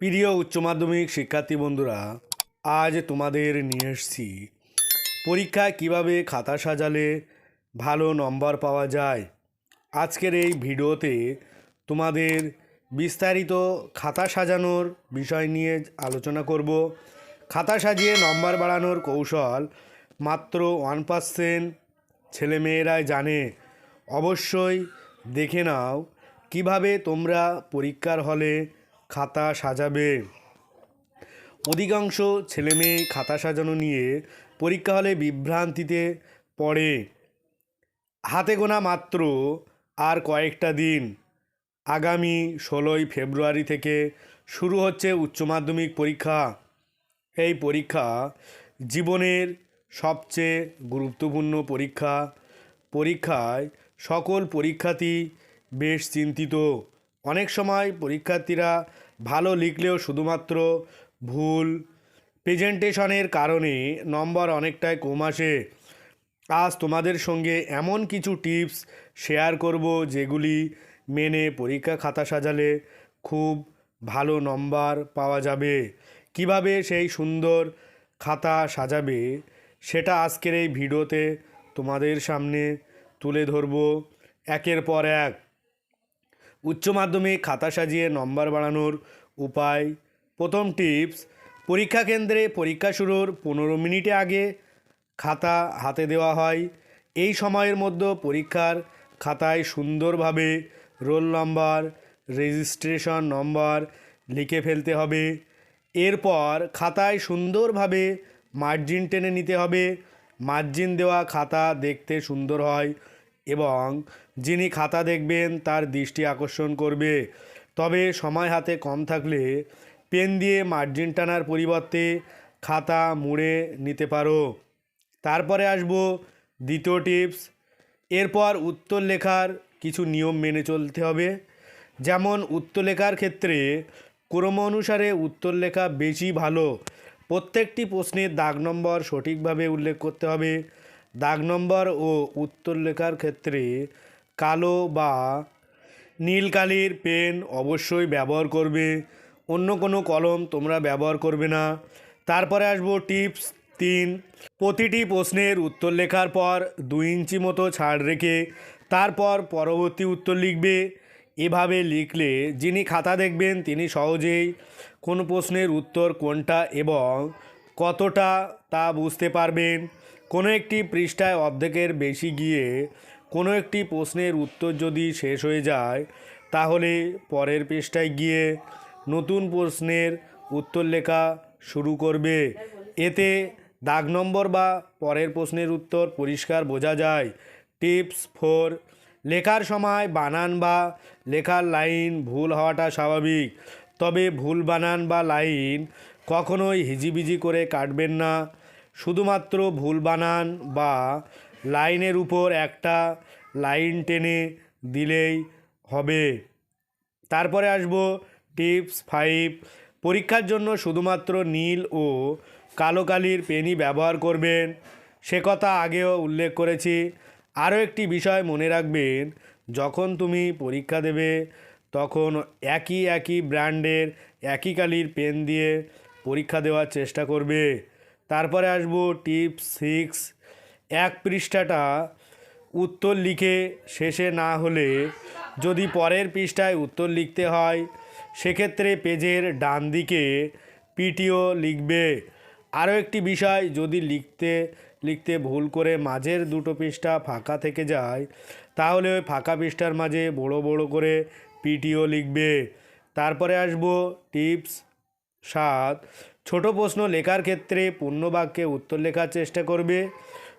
প্রিয় উচ্চ মাধ্যমিক শিক্ষার্থী বন্ধুরা, আজ তোমাদের নিয়ে এসেছি। পরীক্ষায় কীভাবে খাতা সাজালে ভালো নম্বর পাওয়া যায়? আজকের এই ভিডিওতে তোমাদের বিস্তারিত খাতা সাজানোর বিষয় নিয়ে আলোচনা করব। খাতা সাজিয়ে নম্বর বাড়ানোর কৌশল মাত্র ওয়ান পার্সেন্ট ছেলেমেয়েরাই জানে। অবশ্যই দেখে নাও কীভাবে তোমরা পরীক্ষার হলে খাতা সাজাবে। অধিকাংশ ছেলেমেয়ে খাতা সাজানো নিয়ে পরীক্ষা হলে বিভ্রান্তিতে পড়ে। হাতে গোনা মাত্র আর কয়েকটা দিন। আগামী ষোলোই ফেব্রুয়ারি থেকে শুরু হচ্ছে উচ্চ মাধ্যমিক পরীক্ষা। এই পরীক্ষা জীবনের সবচেয়ে গুরুত্বপূর্ণ পরীক্ষা। পরীক্ষায় সকল পরীক্ষার্থী বেশ চিন্তিত। অনেক সময় পরীক্ষার্থীরা ভালো লিখলেও শুধুমাত্র ভুল। প্রেজেন্টেশনের কারণে নম্বর অনেকটাই কম আসে। আজ তোমাদের সঙ্গে এমন কিছু টিপস শেয়ার করব যেগুলি মেনে পরীক্ষা খাতা সাজালে খুব ভালো নম্বর পাওয়া যাবে। কীভাবে সেই সুন্দর খাতা সাজাবে সেটা আজকের এই ভিডিওতে তোমাদের সামনে তুলে ধরব। একের পর এক উচ্চ মাধ্যমিক খাতা সাজিয়ে নম্বর বাড়ানোর উপায়। প্রথম টিপস, পরীক্ষা কেন্দ্রে পরীক্ষা শুরুর পনেরো মিনিটে আগে খাতা হাতে দেওয়া হয়। এই সময়ের মধ্যে পরীক্ষার খাতায় সুন্দরভাবে রোল নম্বর, রেজিস্ট্রেশন নম্বর লিখে ফেলতে হবে। এরপর খাতায় সুন্দরভাবে মার্জিন টেনে নিতে হবে। মার্জিন দেওয়া খাতা দেখতে সুন্দর হয়। এবং যিনি খাতা দেখবেন, তার দৃষ্টি আকর্ষণ করবে। তবে সময় হাতে কম থাকলে পেন দিয়ে মার্জিন টানার পরিবর্তে খাতা মুড়ে নিতে পারো। তারপরে আসব দ্বিতীয় টিপস। এরপর উত্তর লেখার কিছু নিয়ম মেনে চলতে হবে। যেমন উত্তর লেখার ক্ষেত্রে ক্রম অনুসারে উত্তর লেখা বেশি ভালো। প্রত্যেকটি প্রশ্নের দাগ নম্বর সঠিকভাবে উল্লেখ করতে হবে। দাগ নম্বর ও উত্তর লেখার ক্ষেত্রে কালো বা নীল কালির পেন অবশ্যই ব্যবহার করবে। অন্য কোনো কলম তোমরা ব্যবহার করবে না। তারপরে আসব টিপস তিন। প্রতিটি প্রশ্নের উত্তর লেখার পর দুই ইঞ্চি মতো ছাড় রেখে তারপর পরবর্তী উত্তর লিখবে। এভাবে লিখলে যিনি খাতা দেখবেন তিনি সহজেই কোন প্রশ্নের উত্তর কোনটা এবং কতটা তা বুঝতে পারবেন? কোনো একটি পৃষ্ঠায় অর্ধেকের বেশি গিয়ে কোনো একটি প্রশ্নের উত্তর যদি শেষ হয়ে যায়, তাহলে পরের পৃষ্ঠায় গিয়ে নতুন প্রশ্নের উত্তর লেখা শুরু করবে। এতে দাগ নম্বর বা পরের প্রশ্নের উত্তর পরিষ্কার বোঝা যায়। টিপস ফোর, লেখার সময় বানান বা লেখার লাইন ভুল হওয়াটা স্বাভাবিক। তবে ভুল বানান বা লাইন কখনোই হিজিবিজি করে কাটবেন না। শুধুমাত্র ভুল বানান বা লাইনের উপর একটা লাইন টেনে দিলেই হবে। তারপরে আসব টিপস ফাইভ। পরীক্ষার জন্য শুধুমাত্র নীল ও কালো কালির পেনই ব্যবহার করবেন। সে কথা আগেও উল্লেখ করেছি। আরও একটি বিষয় মনে রাখবেন, যখন তুমি পরীক্ষা দেবে, তখন একই একই ব্র্যান্ডের একই কালির পেন দিয়ে পরীক্ষা দেওয়ার চেষ্টা করবে। তারপরে আসব টিপস সিক্স। এক পৃষ্ঠাটা উত্তর লিখে শেষে না হলে যদি পরের পৃষ্ঠায় উত্তর লিখতে হয়, সেক্ষেত্রে পেজের ডান দিকে পিটিও লিখবে। আরও একটি বিষয়, যদি লিখতে লিখতে ভুল করে মাঝের দুটো পৃষ্ঠা ফাঁকা থেকে যায়, তাহলে ওই ফাঁকা পৃষ্ঠার মাঝে বড় বড় করে পিটিও লিখবে। তারপরে আসব টিপস সাত, ছোট প্রশ্ন লেখার ক্ষেত্রে পূর্ণ বাক্যে উত্তর লেখার চেষ্টা করবে।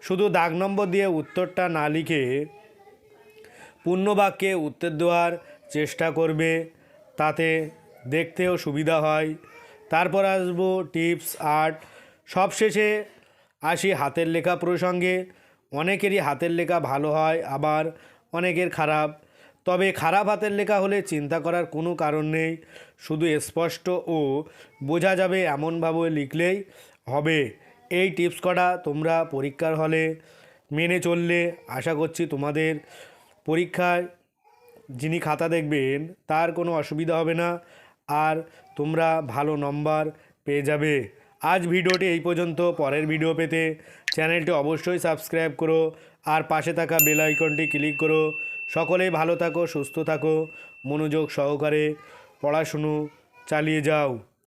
শুধু দাগ নম্বর দিয়ে উত্তরটা না লিখে পূর্ণ বাক্যে উত্তর দেওয়ার চেষ্টা করবে। তাতে দেখতেও সুবিধা হয়। তারপর আসব টিপস আর্ট সবশেষে আসি হাতের লেখা প্রসঙ্গে। অনেকেরই হাতের লেখা ভালো হয়, আবার অনেকের খারাপ। তবে খারাপ হাতের লেখা হলে চিন্তা করার কোনো কারণ নেই। শুধু স্পষ্ট ও বোঝা যাবে এমনভাবে লিখলেই হবে। এই টিপস কটা তোমরা পরীক্ষার হলে মেনে চললে আশা করছি তোমাদের পরীক্ষায় যিনি খাতা দেখবেন তার কোনো অসুবিধা হবে না আর তোমরা ভালো নম্বর পেয়ে যাবে। আজ ভিডিওটি এই পর্যন্ত। পরের ভিডিও পেতে চ্যানেলটি অবশ্যই সাবস্ক্রাইব করো আর পাশে থাকা বেল আইকনটি ক্লিক করো। সকলে ভালো থাকো সুস্থ থাকো মনোযোগ সহকারে পড়াশুনো চালিয়ে যাও।